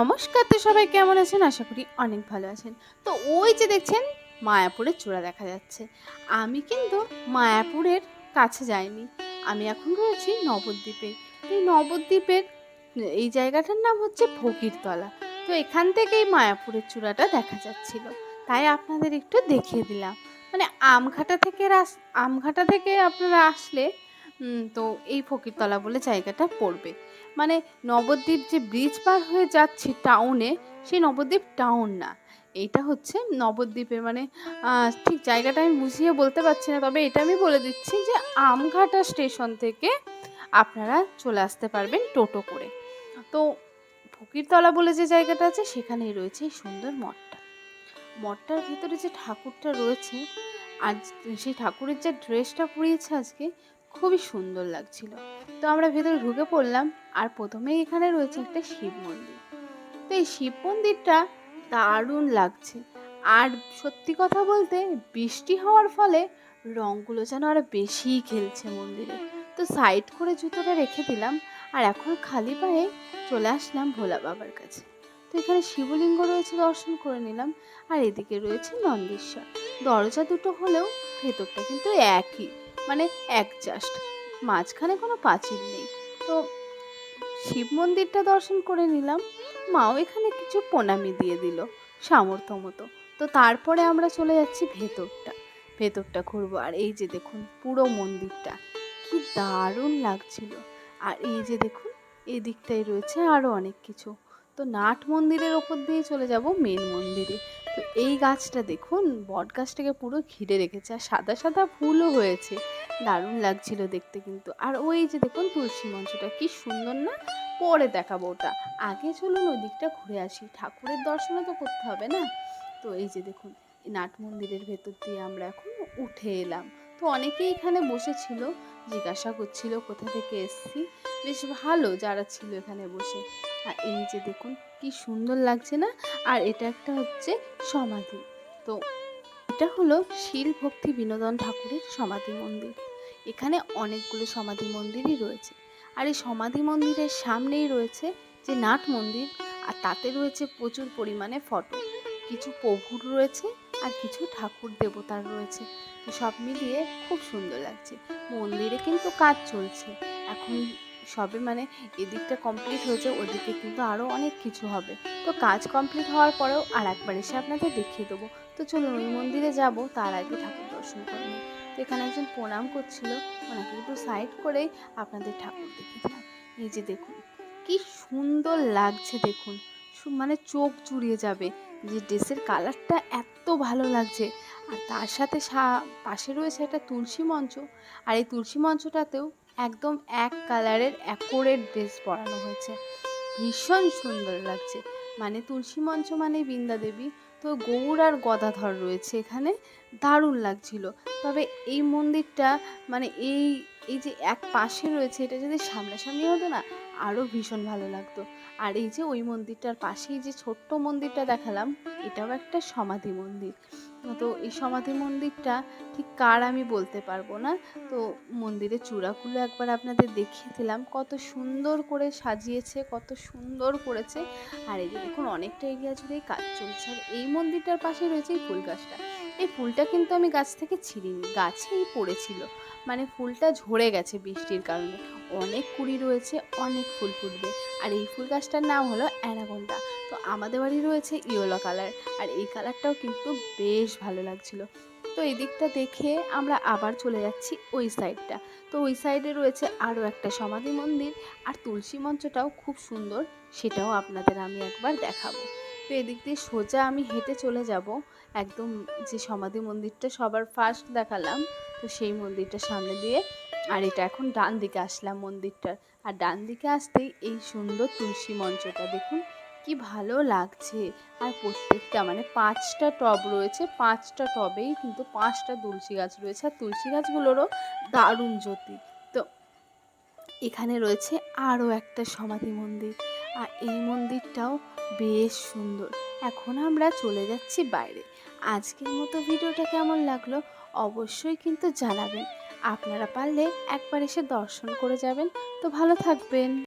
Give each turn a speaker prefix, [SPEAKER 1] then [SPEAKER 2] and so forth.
[SPEAKER 1] নমস্কার, তো সবাই কেমন আছেন? আশা করি অনেক ভালো আছেন। তো ওই যে দেখছেন, মায়াপুরের চূড়া দেখা যাচ্ছে। আমি কিন্তু মায়াপুরের কাছে যাইনি। আমি এখন রয়েছি নবদ্বীপে। এই নবদ্বীপের এই জায়গাটার নাম হচ্ছে ফকিরতলা। তো এখান থেকেই মায়াপুরের চূড়াটা দেখা যাচ্ছিল। তাই আপনাদের একটু দেখিয়ে দিলাম। মানে আমঘাটা থেকে রাস, আমঘাটা থেকে আপনারা আসলে তো এই ফকিরতলা বলে জায়গাটা পড়বে। মানে নবদ্বীপ যে ব্রিজ পার হয়ে যাচ্ছে টাউনে সেই নবদ্বীপ টাউন না। এইটা হচ্ছে নবদ্বীপের মানে ঠিক জায়গাটা আমি বুঝিয়ে বলতে পারছি না, তবে এটা আমি বলে দিচ্ছি যে আমঘাটা স্টেশন থেকে আপনারা চলে আসতে পারবেন টোটো করে। তো ফকিরতলা বলে যে জায়গাটা আছে, সেখানেই রয়েছে এই সুন্দর মঠটা। মঠটার ভিতরে যে ঠাকুরটা রয়েছে আর সেই ঠাকুরের যে ড্রেসটা পরিয়েছে আজকে খুবই সুন্দর লাগছিল। তো আমরা ভেতরে ঢুকে পড়লাম আর প্রথমেই এখানে রয়েছে একটা শিব মন্দির। তো এই শিব মন্দিরটা দারুণ লাগছে। আর সত্যি কথা বলতে বৃষ্টি হওয়ার ফলে রঙগুলো যেন আরও বেশিই খেলছে মন্দিরে। তো সাইড করে জুতোটা রেখে দিলাম আর এখন খালি পায়ে চলে আসলাম ভোলা বাবার কাছে। তো এখানে শিবলিঙ্গ রয়েছে দর্শন করে নিলাম আর এদিকে রয়েছে নন্দেশ্বর। দরজা দুটো হলেও ভেতরটা কিন্তু একই। মানে এক জাস্ট মাঝখানে কোনো পাঁচিল নেই। তো শিব মন্দিরটা দর্শন করে নিলাম। মাও এখানে কিছু প্রণামি দিয়ে দিল, সামর্থ্য মতো। তো তারপরে আমরা চলে যাচ্ছি ভেতরটা। ভেতরটা ঘুরবো। আর এই যে দেখুন, পুরো মন্দিরটা। কি দারুণ লাগছিল। আর এই যে দেখুন এই দিকটায় রয়েছে আরও অনেক কিছু। তো নাট মন্দিরের ওপর দিয়ে চলে যাব মেন মন্দিরে। তো এই গাছটা দেখুন, বট গাছটাকে পুরো ঘিরে রেখেছে আর সাদা সাদা ফুলও হয়েছে। দারুণ লাগছিল দেখতে কিন্তু। আর ওই যে দেখুন তুলসী মঞ্চটা, কি সুন্দর না? পরে দেখাবো ওটা। আগে চলুন ওই দিকটা ঘুরে আসি। ঠাকুরের দর্শনও তো করতে হবে না? তো এই যে দেখুন নাট মন্দিরের ভেতর দিয়ে আমরা এখন উঠে এলাম। তো অনেকেই এখানে বসেছিল, জিজ্ঞাসা করছিল কোথা থেকে এসছি। বেশ ভালো যারা ছিল এখানে বসে। আর এই যে দেখুন, কি সুন্দর লাগছে না? আর এটা একটা হচ্ছে সমাধি। তো এটা হলো শিল ভক্তি বিনোদন ঠাকুরের সমাধি মন্দির। এখানে অনেকগুলো সমাধি মন্দিরই রয়েছে। আর এই সমাধি মন্দিরের সামনেই রয়েছে যে নাট মন্দির, আর তাতে রয়েছে প্রচুর পরিমাণে ফটো। কিছু প্রভুর রয়েছে আর কিছু ঠাকুর দেবতার রয়েছে। তো সব মিলিয়ে খুব সুন্দর লাগছে। মন্দিরে কিন্তু কাজ চলছে। এখন সবে মানে এদিকটা কমপ্লিট হয়েছে, ওদিকে কিন্তু আরও অনেক কিছু হবে। তো কাজ কমপ্লিট হওয়ার পরেও আর একবার এসে আপনাদের দেখিয়ে দেবো। তো চলুন ওই মন্দিরে যাব, তার আগে ঠাকুর দর্শন করে নিই। তো এখানে একজন প্রণাম করছিল, ওনাকে একটু সাইড করেই আপনাদের ঠাকুর দেখিয়ে দিলাম। এই যে দেখুন, কি সুন্দর লাগছে দেখুন। মানে চোখ জুড়িয়ে যাবে যে ড্রেসের কালারটা এত ভালো লাগছে। আর তার সাথে সা- পাশে রয়েছে একটা তুলসী মঞ্চ। আর এই তুলসী মঞ্চটাতেও একদম এক কালারের অ্যাকোরেট ড্রেস পরানো হয়েছে। ভীষণ সুন্দর লাগছে। মানে তুলসী মঞ্চ মানে বৃন্দা দেবী। তো গৌর আর গদাধর রয়েছে এখানে। দারুণ লাগছিল। তবে এই মন্দিরটা মানে এই এই যে এক পাশে রয়েছে এটা যদি সামনাসামনি হতো না আরও ভীষণ ভালো লাগতো। আর এই যে ওই মন্দিরটার পাশেই যে ছোট্ট মন্দিরটা দেখালাম, এটাও একটা সমাধি মন্দির। তো এই সমাধি মন্দিরটা ঠিক কার আমি বলতে পারব না। তো মন্দিরের চূড়াগুলো একবার আপনাদের দেখিয়ে দিলাম, কত সুন্দর করে সাজিয়েছে, কত সুন্দর করেছে। আর এই যে দেখুন, অনেকটা এরিয়া জুড়েই কাজ চলছে। আর এই মন্দিরটার পাশে রয়েছে এই ফুল গাছটা। এই ফুলটা কিন্তু আমি গাছ থেকে ছিঁড়িনি, গাছেই পড়েছিল। মানে ফুলটা ঝরে গেছে বৃষ্টির কারণে। অনেক কুড়ি রয়েছে, অনেক ফুল ফুটবে। আর এই ফুল গাছটার নাম হলো অ্যানাগন্ডা তো আমাদের বাড়ি রয়েছে ইয়েলো কালার। আর এই কালারটাও কিন্তু বেশ ভালো লাগছিল। তো এই দিকটা দেখে আমরা আবার চলে যাচ্ছি ওই সাইডটা। তো ওই সাইডে রয়েছে আরও একটা সমাধি মন্দির। আর তুলসী মঞ্চটাও খুব সুন্দর, সেটাও আপনাদের আমি একবার দেখাবো। তো এদিক দিয়ে সোজা আমি হেঁটে চলে যাব। একদম যে সমাধি মন্দিরটা সবার ফার্স্ট দেখালাম। তো সেই মন্দিরটার সামনে দিয়ে, আর এটা এখন ডান দিকে আসলাম মন্দিরটার। আর ডান দিকে আসতেই এই সুন্দর তুলসী মঞ্চটা, দেখুন কি ভালো লাগছে। আর প্রত্যেকটা মানে পাঁচটা টব রয়েছে, পাঁচটা টবেই কিন্তু পাঁচটা তুলসী গাছ রয়েছে। আর তুলসী গাছগুলোরও দারুণ জ্যোতি। তো এখানে রয়েছে আরও একটা সমাধি মন্দির, আর এই মন্দিরটাও বেশ সুন্দর। এখন আমরা চলে যাচ্ছি বাইরে। আজকের মতো ভিডিওটা কেমন লাগল? অবশ্যই কিন্তু জানাবেন। আপনারা পারলে একবার এসে দর্শন করে যাবেন। তো ভালো থাকবেন।